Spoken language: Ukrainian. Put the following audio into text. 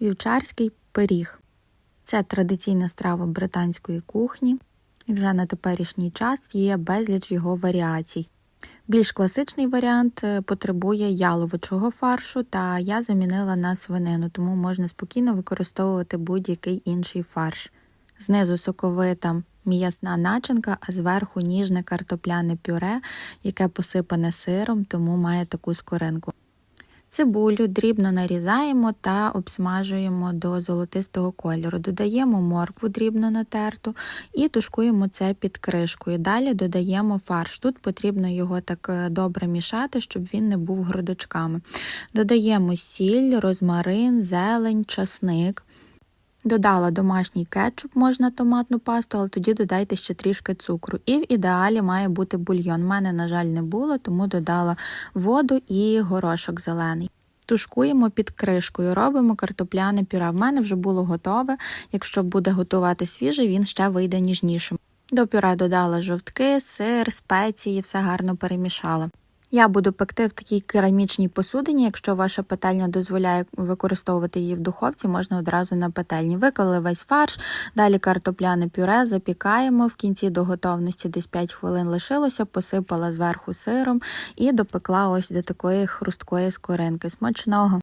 Вівчарський пиріг. Це традиційна страва британської кухні, і вже на теперішній час є безліч його варіацій. Більш класичний варіант е, потребує яловичого фаршу, та я замінила на свинину, тому можна спокійно використовувати будь-який інший фарш. Знизу соковита м'ясна начинка, а зверху ніжне картопляне пюре, яке посипане сиром, тому має таку скоринку. Цибулю дрібно нарізаємо та обсмажуємо до золотистого кольору. Додаємо моркву дрібно натерту і тушкуємо це під кришкою. Далі додаємо фарш. Тут потрібно його так е, добре мішати, щоб він не був грудочками. Додаємо сіль, розмарин, зелень, часник. Додала домашній кетчуп, можна томатну пасту, але тоді додайте ще трішки цукру. І в ідеалі має бути бульйон. У мене, на жаль, не було, тому додала воду і горошок зелений. Тушкуємо під кришкою, робимо картопляне пюре. В мене вже було готове. Якщо буде готувати свіже, він ще вийде ніжнішим. До пюре додала жовтки, сир, спеції, все гарно перемішала. Я буду пекти в такій керамічній посудині. Якщо ваша петельня дозволяє використовувати її в духовці, можна одразу на петельні. Виклали весь фарш, далі картопляне пюре, запікаємо. В кінці до готовності десь 5 хвилин лишилося, посипала зверху сиром і допекла ось до такої хрусткої скоринки. Смачного!